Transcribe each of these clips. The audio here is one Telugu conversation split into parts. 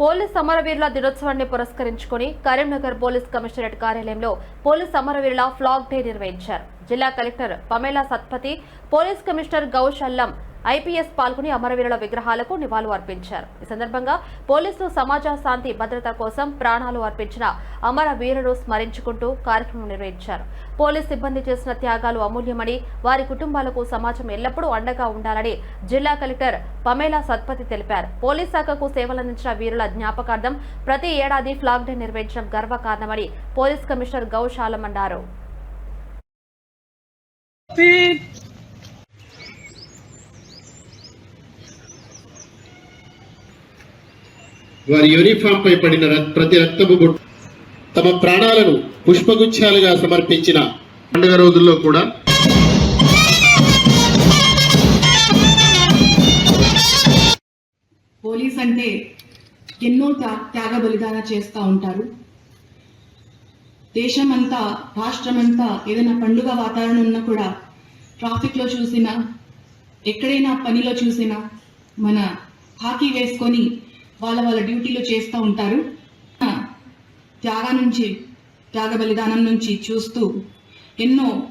పోలీస్ సమరవీరుల దినోత్సవాన్ని పురస్కరించుకుని కరీంనగర్ పోలీస్ కమిషనరేట్ కార్యాలయంలో పోలీస్ సమరవీరుల ఫ్లాగ్ డే నిర్వహించారు. జిల్లా collector Pamela Satpathy police commissioner Gaush Alam IPS పాల్గొని అమరవీరుల విగ్రహాలకు నివాళులు అర్పించారు. ఈ సందర్భంగా పోలీసులు సమాజ శాంతి భద్రత కోసం ప్రాణాలు అర్పించిన అమర వీరులు స్మరించుకుంటూ కార్యక్రమం నిర్వహించారు. పోలీస్ సిబ్బంది చేసిన త్యాగాలు అమూల్యమని వారి కుటుంబాలకు సమాజం ఎల్లప్పుడూ అండగా ఉండాలని జిల్లా కలెక్టర్ పమేలా సత్పతి తెలిపారు. పోలీస్ శాఖకు సేవలందించిన వీరుల జ్ఞాపకార్థం ప్రతి ఏడాది ఫ్లాగ్ డే నిర్వహించడం గర్వకారణమని పోలీస్ కమిషనర్ గౌశాలం అన్నారు వారి యూనిఫామ్ పై పడిన ప్రతి రక్తపు బొట్టు తమ ప్రాణాలను పుష్పగుచ్చాలుగా సమర్పించిన పండుగ రోజుల్లో కూడా పోలీస్ అంటే ఎన్నో త్యాగ బలిదాన చేస్తూ ఉంటారు. దేశమంతా రాష్ట్రమంతా ఏదైనా పండుగ వాతావరణం ఉన్నా కూడా ట్రాఫిక్లో చూసినా ఎక్కడైనా పనిలో చూసినా మన హాకీ వేసుకొని వాళ్ళ వాళ్ళ డ్యూటీలు చేస్తూ ఉంటారు. త్యాగం నుంచి త్యాగ బలిదానం నుంచి చూస్తూ ఎన్నో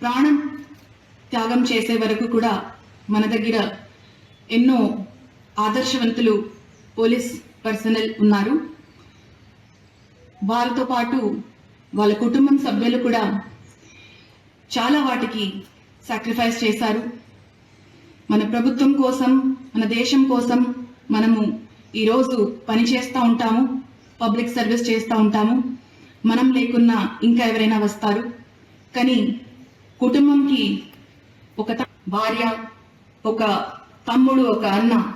ప్రాణం త్యాగం చేసే వరకు కూడా మన దగ్గర ఎన్నో ఆదర్శవంతులు పోలీస్ పర్సనల్ ఉన్నారు. వారితో పాటు వాళ్ళ కుటుంబం సభ్యులు కూడా చాలా వాటికి సాక్రిఫైస్ చేశారు. మన ప్రభుత్వం కోసం మన దేశం కోసం మనము ఈరోజు పని చేస్తూ ఉంటాము పబ్లిక్ సర్వీస్ చేస్తూ ఉంటాము. మనం లేకున్నా ఇంకా ఎవరైనా వస్తారు. కానీ కుటుంబంకి ఒక త- భార్య ఒక తమ్ముడు ఒక అన్న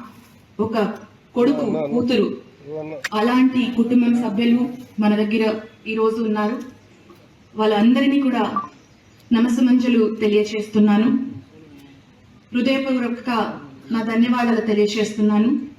ఒక కొడుకు కూతురు అలాంటి కుటుంబం సభ్యులు మన దగ్గర ఈరోజు ఉన్నారు. వాళ్ళందరినీ కూడా నమస్సమంజలు తెలియచేస్తున్నాను. హృదయపూర్వక నా ధన్యవాదాలు తెలియచేస్తున్నాను.